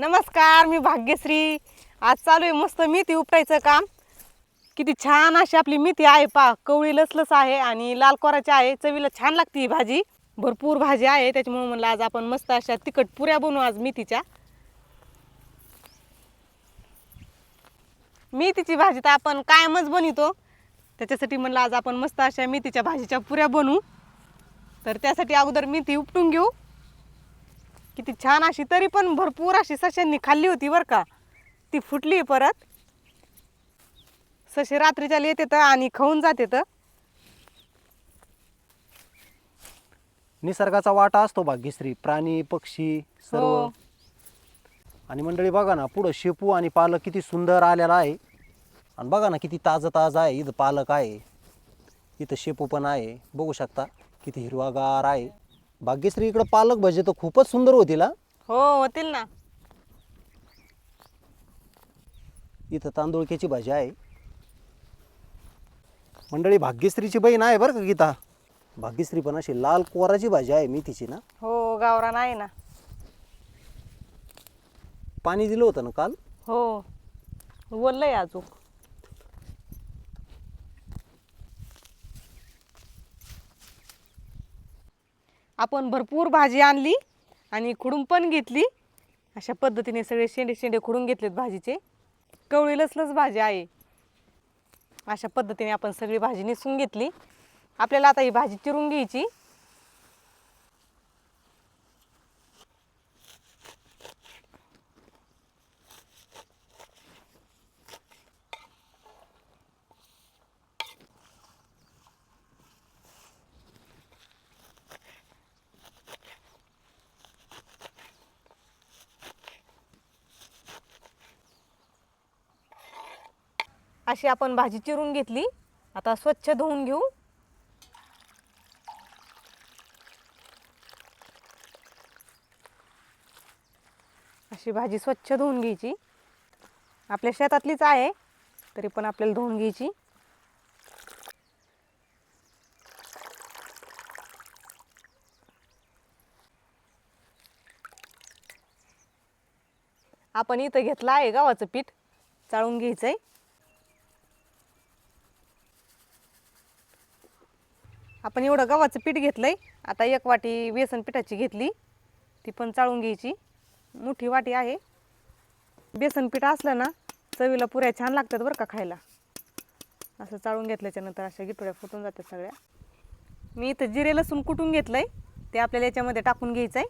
नमस्कार मी भाग्यश्री. आज चालू आहे मस्त मेथी उपटायचं काम. किती छान अशी आपली मेथी आहे पा कवळी लसलस आहे आणि लाल कोराची आहे. चवीला छान लागते ही भाजी. भरपूर भाजी आहे त्याच्यामुळे म्हणलं आज आपण मस्त अशा तिखट पुऱ्या बनवू आज मेथीच्या. मेथीची भाजी तर आपण कायमच बनवतो. त्याच्यासाठी म्हणलं आज आपण मस्त अशा मेथीच्या भाजीच्या पुऱ्या बनवू. तर त्यासाठी अगोदर मेथी उपटून घेऊ. किती छान अशी तरी पण भरपूर अशी सशांनी खाल्ली होती बरं का. ती फुटली परत. ससे रात्रीच्या येत येतं आणि खाऊन जात येतं निसर्गाचा वाटा असतो भाग्यश्री प्राणी पक्षी सर्व. हो. आणि मंडळी बघा ना पुढं शेपू आणि पालक किती सुंदर आलेला आहे. आणि बघा ना किती ताजं ताजं आहे इथं पालक आहे इथं शेपू पण आहे. बघू शकता किती हिरवागार आहे. भाग्यश्री इकडं पालक भजे तर खूपच सुंदर होतील हा. हो होतील ना. इथं तांदूळक्याची भाजी आहे. मंडळी भाग्यश्रीची बहीण आहे बरं का गीता? भाग्यश्री पण अशी लाल कोराची भाजी आहे मेथीची ना? हो गावरान आहे ना. पाणी दिलं होतं ना काल? हो बोललंय अजून. आपण भरपूर भाजी आणली आणि खुडून पण घेतली. अशा पद्धतीने सगळे शेंडे शेंडे खुडून घेतलेत भाजीचे. कवळी लसलच भाजी आहे. अशा पद्धतीने आपण सगळी भाजी निसून घेतली. आपल्याला आता ही भाजी चिरून घ्यायची. अशी आपण भाजी चिरून घेतली. आता स्वच्छ धुवून घेऊ. अशी भाजी स्वच्छ धुवून घ्यायची. आपल्या शेतातलीच आहे तरी पण आपल्याला धुवून घ्यायची. आपण इथं घेतलं आहे गव्हाचं पीठ चाळून घ्यायचं आहे आपण एवढं गव्हाचं पीठ घेतलं आहे आता एक वाटी बेसन पिठाची घेतली. ती पण चाळून घ्यायची. मोठी वाटी आहे. बेसन पीठ असलं ना चवीला पुऱ्या छान लागतात बरं का खायला. असं चाळून घेतल्याच्यानंतर अशा गिटोड्या फुटून जातात सगळ्या. मी इथं जिरे लसूण कुटून आहे ते आपल्याला याच्यामध्ये टाकून घ्यायचं आहे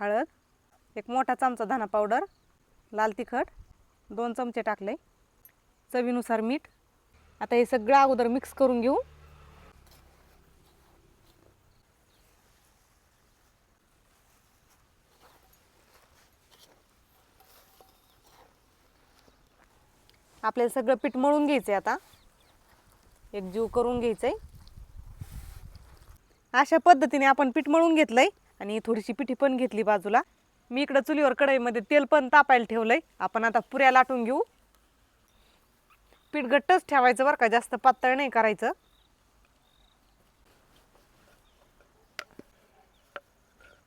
हळद एक मोठा चमचा धना पावडर लाल तिखट दोन चमचे टाकले चवीनुसार मीठ. आता हे सगळं अगोदर मिक्स करून घेऊ. आपल्याला सगळं पीठ मळून घ्यायचं आहे आता. एक जीव करून घ्यायचं आहे अशा पद्धतीने आपण पीठ मळून घेतलंय आणि थोडीशी पिठी पण घेतली बाजूला. मी इकडं चुलीवर कढईमध्ये तेल पण तापायला ठेवलंय. आपण आता पुऱ्या लाटून घेऊ. पीठ घट्टच ठेवायचं बरं का जास्त पातळ नाही करायचं.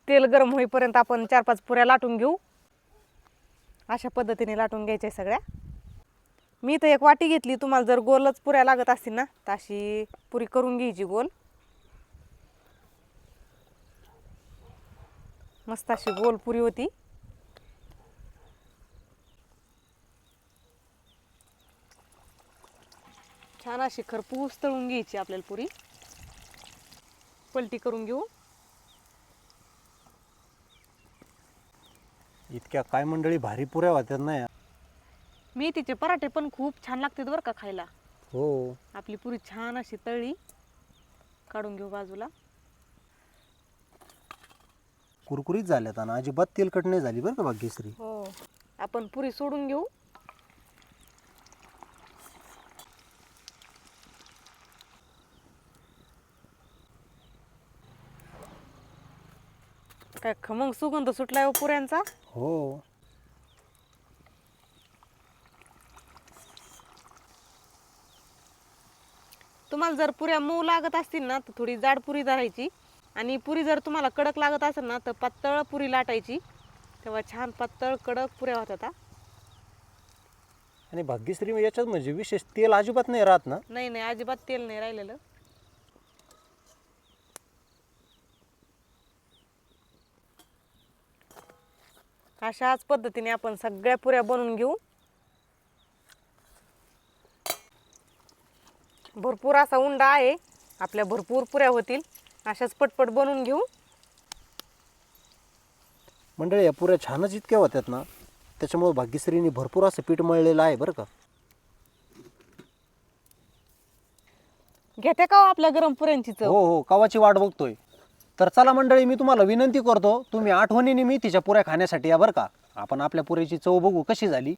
तेल गरम होईपर्यंत आपण चार पाच पुऱ्या लाटून घेऊ. अशा पद्धतीने लाटून घ्यायच्या सगळ्या. मी तर एक वाटी घेतली तुम्हाला जर गोलच पुऱ्या लागत असतील ना तर अशी पुरी करून घ्यायची गोल. मस्त अशी गोल पुरी होती. छान अशी खरपूस तळून घ्यायची आपल्याला पुरी. पलटी करून घेऊ. इतक्या काय मंडळी भारी पुऱ्या होत्या ना या. मेथीचे पराठे पण खूप छान लागतात बरं का खायला. हो. आपली पुरी छान अशी तळी काढून घेऊ बाजूला. कुरकुरीत झाल्यात आणि अजिबात तेलकट नाही झाली बरं का भाग्यश्री हो. आपण पुरी सोडून घेऊ. काय खमंग सुगंध सुटलाय हो पुऱ्यांचा? हो. तुम्हाला जर पुऱ्या मऊ लागत असतील ना तर थोडी जाड पुरी धरायची. आणि पुरी जर तुम्हाला कडक लागत असेल ना तर पातळ पुरी लाटायची. तेव्हा छान पातळ कडक पुऱ्या होत्या आणि भाग्यश्री याच्यात म्हणजे विशेष तेल अजिबात नाही राहत ना? नाही नाही अजिबात तेल नाही राहिलेलं. अशाच पद्धतीने आपण सगळ्या पुऱ्या बनवून घेऊ. भरपूर असा उंडा आहे. आपल्या भरपूर पुऱ्या होतील. अशाच पटपट बनवून घेऊ. मंडळी या पुऱ्या छानच इतक्या होत्यात ना. त्याच्यामुळे भाग्यश्रीने भरपूर असं पीठ मळलेलं आहे बरं का. घेते का हो आपल्या गरम पुऱ्यांची चव? हो हो कवाची वाट बघतोय. तर चला मंडळी मी तुम्हाला विनंती करतो तुम्ही आठवणीने मी तिच्या पुऱ्या खाण्यासाठी या बरं का. आपण आपल्या पुऱ्याची चव बघू कशी झाली.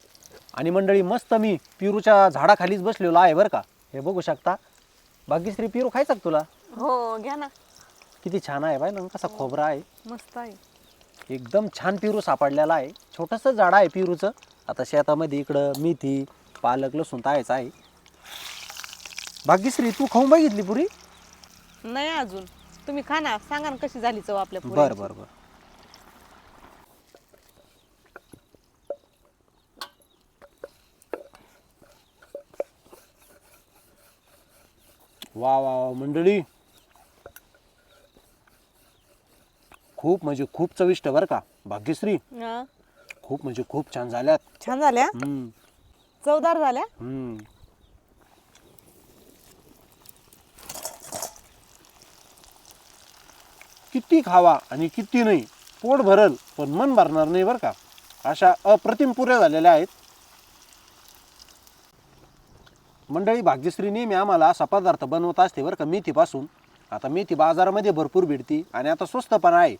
आणि मंडळी मस्त मी पिरूच्या झाडाखालीच बसलेलो आहे बरं का. हे बघू शकता. भाग्यश्री पिरू खायचा का तुला? हो घ्या ना. किती छान आहे बाय ना कसा खोबरा आहे. मस्त आहे. एकदम छान पिरू सापडलेला आहे. छोटंसं झाड आहे पिरूचं. आता शेतामध्ये इकडं मेथी पालक लसूण तायचं आहे. भाग्यश्री तू खाऊन बघितली पुरी? नाही अजून. तुम्ही खा ना. सांगा ना कशी झाली चव आपल्या बर. बर बर. वा वा वा मंडळी. खूप म्हणजे खूप चविष्ट बरं का भाग्यश्री. हा. खूप म्हणजे खूप छान झाल्यात. छान झाल्या? हम्म, चवदार झाल्या? हम्म. किती खावा आणि किती नाही पोट भरल पण मन भरणार नाही बरं का. अशा अप्रतिम पुऱ्या झालेल्या आहेत. मंडळी भाग्यश्री नेहमी आम्हाला असा पदार्थ बनवत असते बरं का मेथीपासून. आता मेथी बाजारामध्ये भरपूर भेटती आणि आता स्वस्त पण आहे.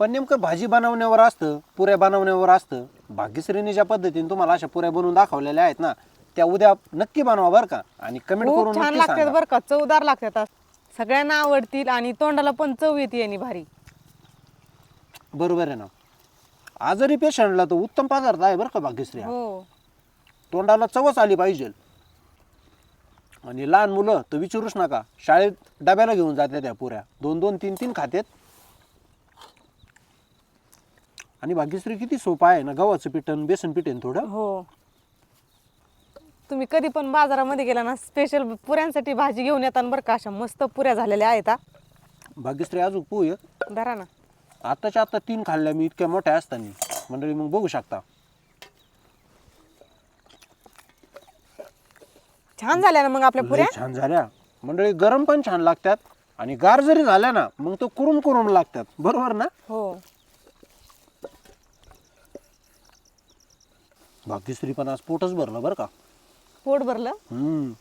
पण नेमकं भाजी बनवण्यावर असतं पुऱ्या बनवण्यावर असतं. भाग्यश्रीने ज्या पद्धतीने तुम्हाला अशा पुऱ्या बनवून दाखवलेल्या आहेत ना त्या उद्या नक्की बनवा बरं का आणि कमेंट खूप करून छान नक्की लागतात सांगा. बरं का चवदार लागतात. सगळ्यांना आवडतील आणि तोंडाला पण चव येते आणि भारी. बरोबर आहे ना. आजारी पेशंटला तर उत्तम पदार्थ आहे बरं का भाग्यश्री हा. हो. तोंडाला चवच आली पाहिजे. आणि लहान मुलं तर विचारूच नका. शाळेत डब्याला घेऊन जाते त्या पुऱ्या. दोन दोन तीन तीन खातेत. आणि भाग्यश्री किती सोपं आहे ना गव्हाचं पिठन बेसन पिठेन थोडं. हो. तुम्ही कधी पण बाजारामध्ये गेला ना स्पेशल पुऱ्यांसाठी भाजी घेऊन येतात बरं का अशा मस्त पुऱ्या झालेल्या आहेत हा. भाग्यश्री अजून पोय धरा ना. आताच्या आता तीन खाल्ल्या मी इतक्या मोठ्या असताना. मंडळी मग बघू शकता. छान झाल्या ना मग आपल्या लय पुऱ्या? छान झाल्या. मंडळी गरम पण छान लागतात आणि गार जरी झाल्या ना मग तो कुरुम कुरुम लागतात. बरोबर ना? हो. भाग्यश्री पण आज पोटच भरलं बरं का? पोट भरलं? हम्म.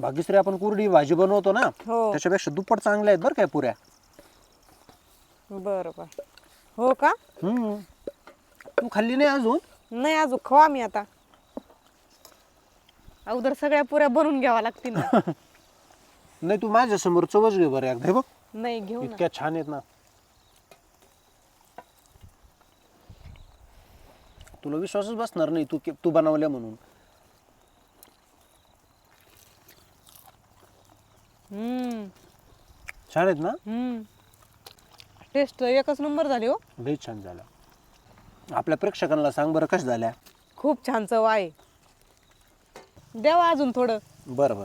भाग्यश्री आपण कुरडी भाजी बनवतो ना हो. त्याच्यापेक्षा दुप्पट चांगल्या आहेत बरं काय पुऱ्या? बरं बरं. हो का? हम्म. तू खाल्ली नाही अजून? नाही अजून खवा मी आता. अगोदर सगळ्या पुऱ्या बनवून घ्यावा लागतील ना. नाही तू माझ्यासमोर चवच घे बरं एकदा. हे बघ. नाही घेऊ ना. इतक्या छान आहेत ना. तुला विश्वासच बसणार नाही तू के- तू बनवल्या म्हणून. हम्म. छान आहेत ना? हम्म. टेस्ट एकच नंबर झाली हो. लई छान झाल्या. आपल्या प्रेक्षकांना सांग बरं कशा झाल्या. खूप छान चव आहे. द्यावा अजून थोडं. बरं बरं.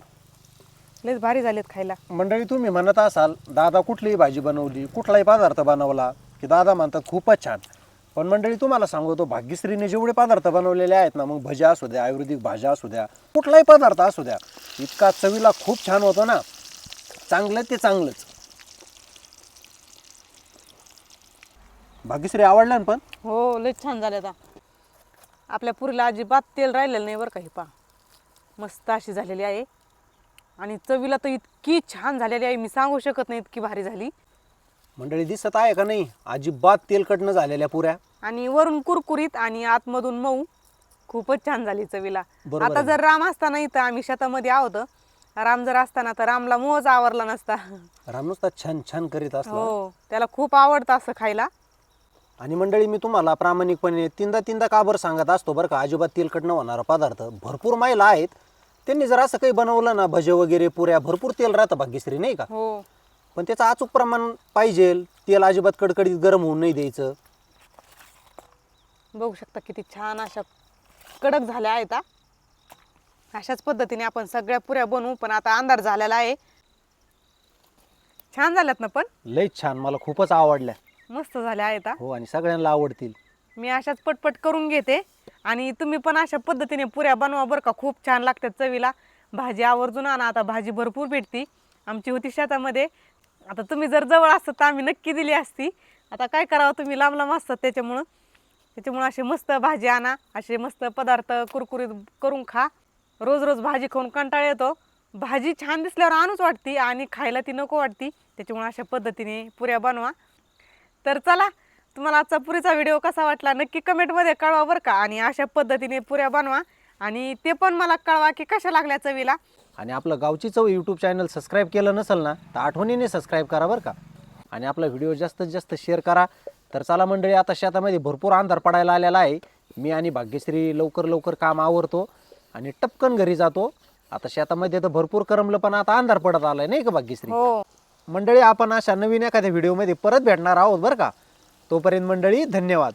लयच भारी झालेत खायला. मंडळी तुम्ही म्हणत असाल दादा कुठलीही भाजी बनवली कुठलाही पदार्थ बनवला की दादा म्हणतात खूपच छान. पण मंडळी तुम्हाला सांगतो भाग्यश्रीने जेवढे पदार्थ बनवलेले आहेत ना मग भज्या असू द्या आयुर्वेदिक भाज्या असू द्या कुठलाही पदार्थ असू द्या इतका चवीला खूप छान होतो ना. चांगलं ते चांगलंच. भाग्यश्री आवडल्या ना पण? हो लयच छान झाले आता. आपल्या पुरीला अजिबात तेल राहिलेलं नाही बरं का हे पा. मस्त अशी झालेली आहे. आणि चवीला तर इतकी छान झालेली आहे. मी सांगू शकत नाही इतकी भारी झाली. मंडळी दिसत आहे का नाही? अजिबात तेलकटनं झालेल्या पुऱ्या. आणि वरून कुरकुरीत आणि आतमधून मऊ. खूपच छान झाली चवीला. बरोबर आता आहे. जर राम असताना इथं आम्ही शेतामध्ये आहोत राम जर असताना तर रामला मोज आवरला नसता. राम नुसता छान छान करीत असला. हो त्याला खूप आवडतं असं खायला. आणि मंडळी मी तुम्हाला प्रामाणिकपणे तीनदा तीनदा का बरं सांगत असतो बरं का? अजिबात तेलकट न होणारा पदार्थ भरपूर महिला आहेत. त्यांनी जर असं काही बनवलं ना भजे वगैरे पुऱ्या भरपूर तेल राहतं भाग्यश्री नाही का? हो. पण त्याचं अचूक प्रमाण पाहिजे तेल अजिबात कडकडीत गरम होऊन नाही द्यायचं. बघू शकता किती छान अशा कडक झाल्या आहेत हा. अशाच पद्धतीने आपण सगळ्या पुऱ्या बनवू पण आता अंधार झालेला आहे. छान झाल्यात ना पण? लईच छान मला खूपच आवडल्या. मस्त झाल्या आहेत हा. हो आणि सगळ्यांना आवडतील. मी अशाच पटपट करून घेते. आणि तुम्ही पण अशा पद्धतीने पुऱ्या बनवा बरं का. खूप छान लागतात चवीला. भाजी आवर्जून आणा आता भाजी भरपूर भेटती. आमची होती शेतामध्ये. आता तुम्ही जर जवळ असतात तर आम्ही नक्की दिली असती. आता काय करावं तुम्ही? लांब लांब असतात त्याच्यामुळं. त्याच्यामुळं असे मस्त भाजी आणा. असे मस्त पदार्थ कुरकुरीत करून खा. रोज रोज भाजी खाऊन कंटाळा येतो. भाजी छान दिसल्यावर आणूच वाटती आणि खायला ती नको वाटती. त्याच्यामुळे अशा पद्धतीने पुऱ्या बनवा. तर चला तुम्हाला आजचा पुरीचा व्हिडिओ कसा वाटला नक्की कमेंटमध्ये कळवा बरं का. आणि अशा पद्धतीने पुऱ्या बनवा. आणि ते पण मला कळवा की कशा लागल्या चवीला. आणि आपलं गावची चव यूट्यूब चॅनल सबस्क्राईब केलं नसेल ना तर आठवणीने सबस्क्राईब करा बरं का. आणि आपला व्हिडिओ जास्तीत जास्त शेअर करा. तर चला मंडळी आता शेतामध्ये भरपूर अंधार पडायला आलेला आहे. मी आणि भाग्यश्री लवकर लवकर काम आवरतो आणि टपकन घरी जातो. आता शेतामध्ये तर भरपूर करमलं पण आता अंधार पडत आलाय नाही का भाग्यश्री? हो. मंडळी आपण अशा नवीन एखाद्या व्हिडिओमध्ये परत भेटणार आहोत बरं का. तोपर्यंत मंडळी धन्यवाद.